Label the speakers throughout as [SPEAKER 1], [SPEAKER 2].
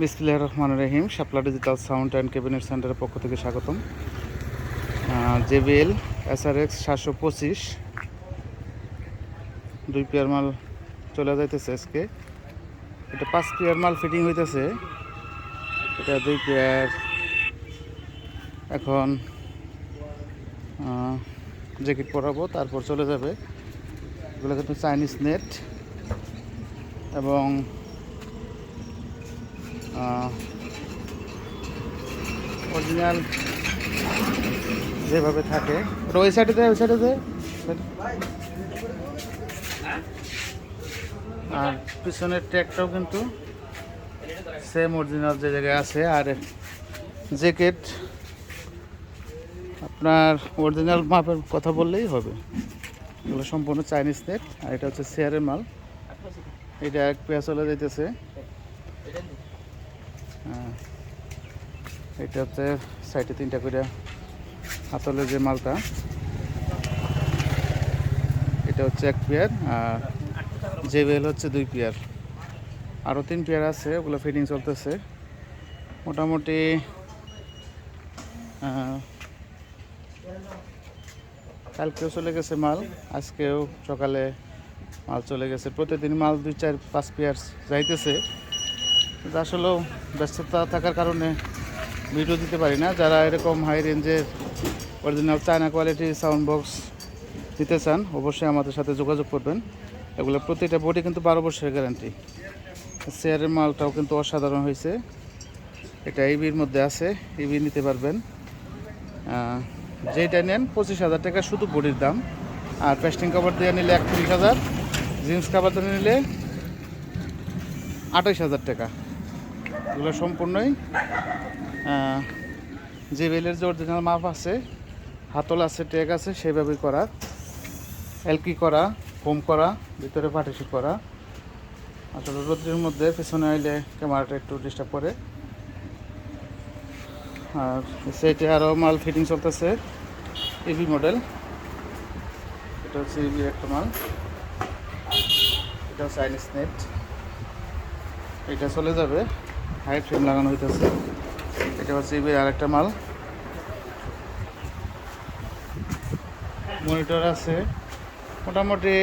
[SPEAKER 1] বিসমিল্লাহির রহমান রহিম, Shapla digital sound and cabinet সেন্টারের পক্ষ থেকে স্বাগতম। জেবিএল, এসআরএক্স সাতশো পঁচিশ, দুই পেয়ার মাল চলে যাইতেছে আজকে। এটা পাঁচ পেয়ার মাল ফিটিং হইতেছে। এটা দুই পেয়ার। এখন জ্যাকেট পরাবো, তারপর চলে যাবে। এগুলো কিন্তু চাইনিজ নেট এবং অরিজিনাল যেভাবে থাকে। ওই সাইডে দেয় ওই সাইডে আর পিছনের ট্র্যাকটাও কিন্তু সেম অরিজিনাল যে জায়গায় আছে। আর জ্যাকেট আপনার অরিজিনাল মাপের কথা বললেই হবে। এগুলো সম্পূর্ণ চাইনিজ নেট আর এটা হচ্ছে শেয়ারের মাল। এটা এক পেঁয়া চলে যাইতেছে। হ্যাঁ। এটা হচ্ছে সাইডে তিনটা করে হাতলের যে মালটা, এটা হচ্ছে এক পেয়ার আর যে বেল হচ্ছে দুই পেয়ার। আরও তিন পেয়ার আছে, ওগুলো ফিটিং চলতেছে। মোটামুটি কালকেও চলে গেছে মাল, আজকেও সকালে মাল চলে গেছে। প্রতিদিন মাল দুই, চার, পাঁচ পেয়ার যাইতেছে। আসলেও ব্যস্ততা থাকার কারণে ভিডিও দিতে পারি না। যারা এরকম হাই রেঞ্জের অরিজিনাল চায়না কোয়ালিটির সাউন্ড বক্স দিতে চান, অবশ্যই আমাদের সাথে যোগাযোগ করবেন। এগুলো প্রতিটা বডি কিন্তু বারো বছরের গ্যারান্টি শেয়ারের মালটাও কিন্তু অসাধারণ হয়েছে। এটা ইবির মধ্যে আছে ইবি নিতে পারবেন। যেটা নেন পঁচিশ হাজার টাকা শুধু বডির দাম। আর পেস্টিং কাভার দিয়ে নিলে একত্রিশ হাজার জিন্স কাভার দিয়ে নিলে আঠাইশ হাজার টাকা। এগুলো সম্পূর্ণই যে বেলের যে অরিজিনাল মাপ আছে, হাতল আছে, ট্যাগ আছে, সেইভাবেই করা। এলকি করা, ফোম করা, ভিতরে পার্টিশন করা। আসলে রোদ্রের মধ্যে পেছনে আইলে ক্যামেরাটা একটু ডিস্টার্ব করে। আর সেইটা আরও মাল ফিটিং চলতেছে ইভি মডেল এটা হচ্ছে ইভি একটা মাল। এটা হচ্ছে চাইনিজ নেট এটা চলে যাবে। হাই ফ্রেম লাগানো হইতেছে। এটা হচ্ছে ইবির আরেকটা মাল। মনিটর আছে। মোটামুটি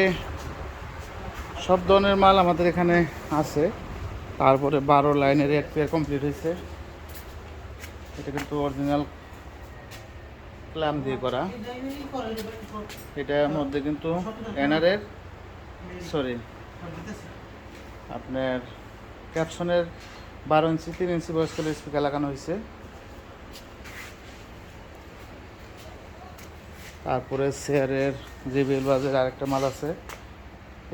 [SPEAKER 1] সব ধরনের মাল আমাদের এখানে আছে। তারপরে বারো লাইনের এক পেয়ার কমপ্লিট হয়েছে এটা কিন্তু অরিজিনাল ক্ল্যাম দিয়ে করা। এটার মধ্যে কিন্তু এনারের সরি আপনার ক্যাপশনের বারো ইঞ্চি, তিন ইঞ্চি বয়স্কের স্পিকার লাগানো হয়েছে। তারপরে শেয়ারের যে বেল বাজের আরেকটা মাল আছে,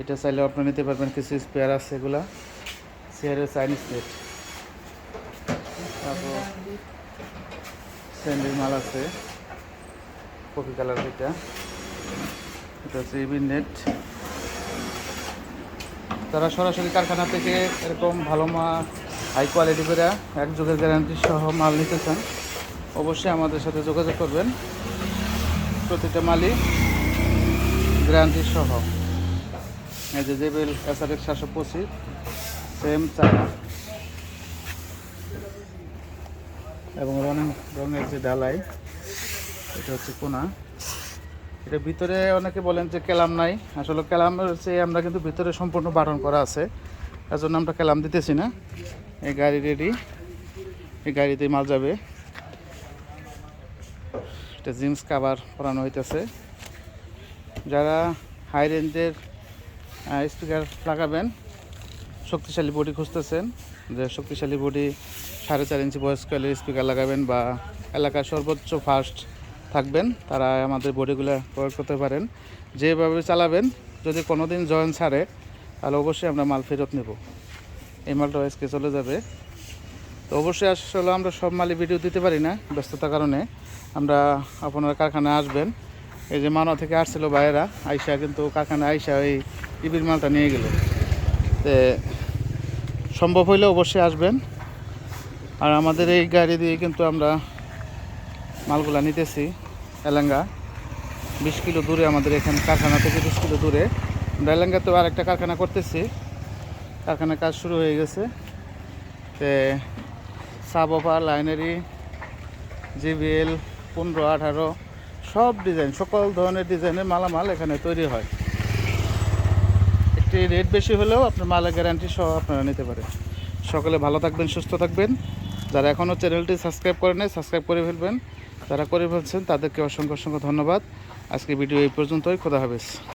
[SPEAKER 1] এটা চাইলেও আপনি নিতে পারবেন, কিছু স্পেয়ার আছে এগুলা। শেয়ারের চাইনিজ নেট তারপর স্যান্ডেল মাল আছে কফি কালার যেটা এটা হচ্ছে ইবির নেট তারা সরাসরি কারখানা থেকে এরকম ভালো মা হাই কোয়ালিটি করে এক যুগের গ্যারান্টি সহ মাল নিতে চান অবশ্যই আমাদের সাথে যোগাযোগ করবেন। প্রতিটা মালই গ্যারান্টি সহ। এই যে জেবেল সাতশো পঁচিশ সেম চায়না। এবং রঙ, রঙের যে ডালাই এটা হচ্ছে কোনা। এটা ভিতরে অনেকে বলেন যে ক্যালাম নাই। আসলে ক্যালামের হচ্ছে আমরা কিন্তু ভিতরে সম্পূর্ণ বারণ করা আছে। তার জন্য আমরা ক্যালাম দিতেছি না। এই গাড়ি রেডি এই গাড়িতে মাল যাবে। এটা জিন্স কাভার পরানো হইতেছে। যারা হাই রেঞ্জের স্পিকার লাগাবেন, শক্তিশালী বডি খুঁজতেছেন, যে শক্তিশালী বডি সাড়ে চার ইঞ্চি বয়স্কালের স্পিকার লাগাবেন বা এলাকার সর্বোচ্চ ফার্স্ট থাকবেন, তারা আমাদের বডিগুলো প্রয়োগ করতে পারেন। যেভাবে চালাবেন, যদি কোনো দিন জয়েন ছাড়ে, তাহলে অবশ্যই আমরা মাল ফেরত নেব। এই মালটা আজকে চলে যাবে। তো অবশ্যই আসলে আমরা সব মালই ভিডিও দিতে পারি না ব্যস্ততার কারণে। আমরা আপনার কারখানায় আসবেন। এই যে মানব থেকে আসছিল বাইরা আইসা কিন্তু কারখানায় আইসা ওই টিভির মালটা নিয়ে গেল। তে সম্ভব হইলে অবশ্যই আসবেন। আর আমাদের এই গাড়ি দিয়ে কিন্তু আমরা মালগুলা নিতেছি, এলাঙ্গা। বিশ কিলো দূরে আমাদের এখানে কারখানা থেকে বিশ কিলো দূরে। আমরা এলাঙ্গাতেও আরেকটা কারখানা করতেছি। কারখানার কাজ শুরু হয়ে গেছে। তে সাবোফা লাইনারি, জিবিএল, পনেরো, আঠারো, সব ডিজাইন, সকল ধরনের ডিজাইনের মালামাল এখানে তৈরি হয়। একটি রেট বেশি হলেও আপনার মালের গ্যারান্টি সহ আপনারা নিতে পারেন। সকলে ভালো থাকবেন, সুস্থ থাকবেন। যারা এখনও চ্যানেলটি সাবস্ক্রাইব করে নেয় সাবস্ক্রাইব করে ফেলবেন। যারা করে ফেলছেন, তাদেরকে অসংখ্য অসংখ্য ধন্যবাদ। আজকে ভিডিও এই পর্যন্তই, খোদা হাফেজ।